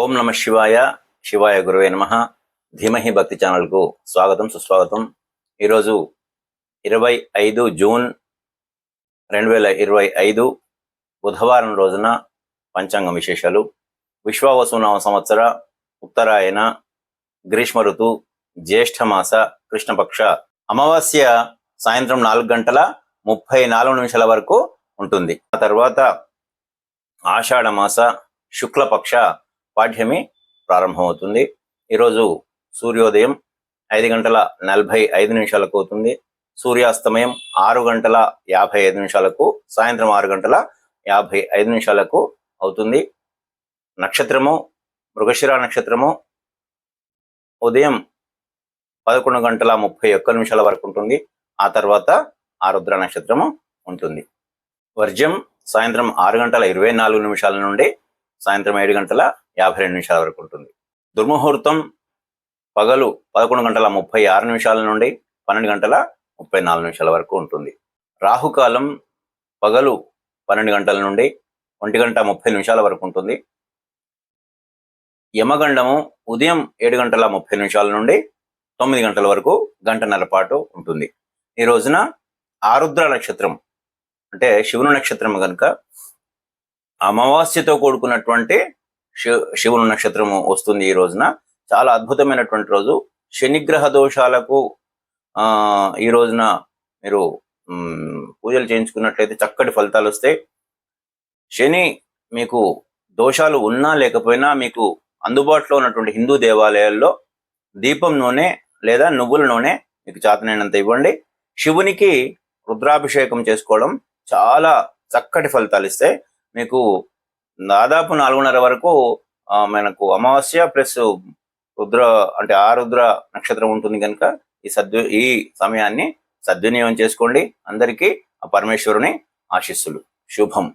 ఓం నమ శివాయ శివాయ గురువే నమ. ధీమహి భక్తి ఛానల్కు స్వాగతం సుస్వాగతం. ఈరోజు ఇరవై ఐదు జూన్ రెండు వేల ఇరవై ఐదు బుధవారం రోజున పంచాంగం విశేషాలు. విశ్వావసునామ సంవత్సర ఉత్తరాయణ గ్రీష్మ ఋతు జ్యేష్ఠమాస కృష్ణపక్ష. అమావాస్య సాయంత్రం నాలుగు గంటల ముప్పై నాలుగు నిమిషాల వరకు ఉంటుంది. ఆ తర్వాత ఆషాఢమాస శుక్లపక్ష పాఠ్యమి ప్రారంభమవుతుంది. ఈరోజు సూర్యోదయం ఐదు గంటల నలభై ఐదు నిమిషాలకు అవుతుంది. సూర్యాస్తమయం ఆరు గంటల యాభై ఐదు నిమిషాలకు సాయంత్రం ఆరు గంటల యాభై ఐదు నిమిషాలకు అవుతుంది. నక్షత్రము మృగశిర నక్షత్రము ఉదయం పదకొండు గంటల ముప్పై ఒక్క నిమిషాల వరకు ఉంటుంది. ఆ తర్వాత ఆరుద్ర నక్షత్రము ఉంటుంది. వర్జ్యం సాయంత్రం ఆరు గంటల ఇరవై నాలుగు నిమిషాల నుండి సాయంత్రం ఏడు గంటల యాభై రెండు నిమిషాల వరకు ఉంటుంది. దుర్ముహూర్తం పగలు పదకొండు గంటల ముప్పై ఆరు నిమిషాల నుండి పన్నెండు గంటల ముప్పై నాలుగు నిమిషాల వరకు ఉంటుంది. రాహుకాలం పగలు పన్నెండు గంటల నుండి ఒంటి గంట ముప్పై నిమిషాల వరకు ఉంటుంది. యమగండము ఉదయం ఏడు గంటల ముప్పై నిమిషాల నుండి తొమ్మిది గంటల వరకు గంటన్నర పాటు ఉంటుంది. ఈ రోజున ఆరుద్ర నక్షత్రం అంటే శివుని నక్షత్రం కనుక అమావాస్యతో కూడుకున్నటువంటి శివుని నక్షత్రము వస్తుంది ఈ రోజున. చాలా అద్భుతమైనటువంటి రోజు. శనిగ్రహ దోషాలకు ఈ రోజున మీరు పూజలు చేయించుకున్నట్లయితే చక్కటి ఫలితాలు వస్తాయి. శని మీకు దోషాలు ఉన్నా లేకపోయినా మీకు అందుబాటులో ఉన్నటువంటి హిందూ దేవాలయాల్లో దీపం నూనె లేదా నువ్వుల నూనె మీకు చేతనైనంత ఇవ్వండి. శివునికి రుద్రాభిషేకం చేసుకోవడం చాలా చక్కటి ఫలితాలు ఇస్తాయి. మీకు దాదాపు నాలుగున్నర వరకు ఆ, మనకు అమావాస్య ప్లస్ రుద్ర అంటే ఆ రుద్ర నక్షత్రం ఉంటుంది కనుక ఈ సద్వి ఈ సమయాన్ని సద్వినియోగం చేసుకోండి. అందరికీ ఆ పరమేశ్వరుని ఆశీస్సులు. శుభం.